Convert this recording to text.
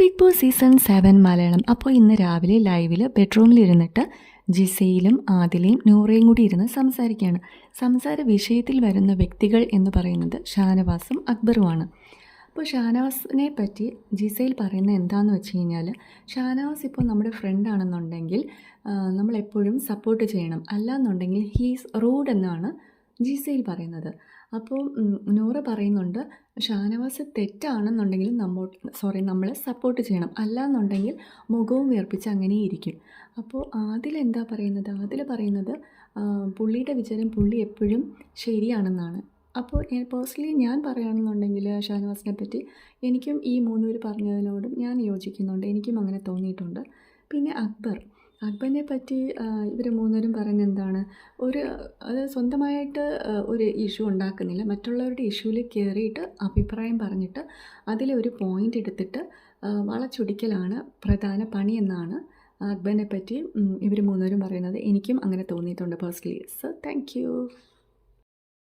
Bigg Boss season seven Malayalam. അപ്പോൾ ഇന്ന് രാവിലെ ലൈവിൽ ബെഡ്റൂമിലിരുന്നിട്ട് ജിസയിലും ആദിലയും നൂറയും കൂടി ഇരുന്ന് സംസാരിക്കുകയാണ്. സംസാര വിഷയത്തിൽ വരുന്ന വ്യക്തികൾ എന്ന് പറയുന്നത് ഷാനവാസും അക്ബറുമാണ്. അപ്പോൾ ഷാനവാസിനെ പറ്റി ജിസയിൽ പറയുന്നത് എന്താണെന്ന് വെച്ച് കഴിഞ്ഞാൽ ഷാനവാസ് ഇപ്പോൾ നമ്മുടെ ഫ്രണ്ട് ആണെന്നുണ്ടെങ്കിൽ നമ്മളെപ്പോഴും സപ്പോർട്ട് ചെയ്യണം. അല്ലാന്നുണ്ടെങ്കിൽ ഹീസ് റൂഡ് എന്നാണ് ജിസയിൽ പറയുന്നത്. അപ്പോൾ നൂറ പറയുന്നുണ്ട് ഷാനവാസ് തെറ്റാണെന്നുണ്ടെങ്കിൽ നമ്മോ സോറി നമ്മൾ സപ്പോർട്ട് ചെയ്യണം. അല്ലാന്നുണ്ടെങ്കിൽ മുഖവും വീർപ്പിച്ച് അങ്ങനെ ഇരിക്കും അപ്പോൾ അതിലെന്താ എന്താ പറയുന്നത്? അതിൽ പറയുന്നത് പുള്ളിയുടെ വിചാരം പുള്ളി എപ്പോഴും ശരിയാണെന്നാണ്. അപ്പോൾ പേഴ്സണലി ഞാൻ പറയുകയാണെന്നുണ്ടെങ്കിൽ ഷാനവാസിനെ പറ്റി എനിക്കും ഈ മൂന്നുപേർ പറഞ്ഞതിനോടും ഞാൻ യോജിക്കുന്നുണ്ട്. എനിക്കും അങ്ങനെ തോന്നിയിട്ടുണ്ട്. പിന്നെ അക്ബർ. അക്ബറിനെ പറ്റി ഇവർ മൂന്നുപേരും പറയുന്നത് എന്താണ് ഒരു അത് സ്വന്തമായിട്ട് ഒരു ഇഷ്യൂ ഉണ്ടാക്കുന്നില്ല. മറ്റുള്ളവരുടെ ഇഷ്യൂവിൽ കയറിയിട്ട് അഭിപ്രായം പറഞ്ഞിട്ട് അതിലെ ഒരു പോയിന്റ് എടുത്തിട്ട് വളച്ചൊടിക്കലാണ് പ്രധാന പണി എന്നാണ് അക്ബറിനെ പറ്റി ഇവർ മൂന്നുപേരും പറയുന്നത്. എനിക്കും അങ്ങനെ തോന്നിയിട്ടുണ്ട് പേഴ്സണലി സോ താങ്ക്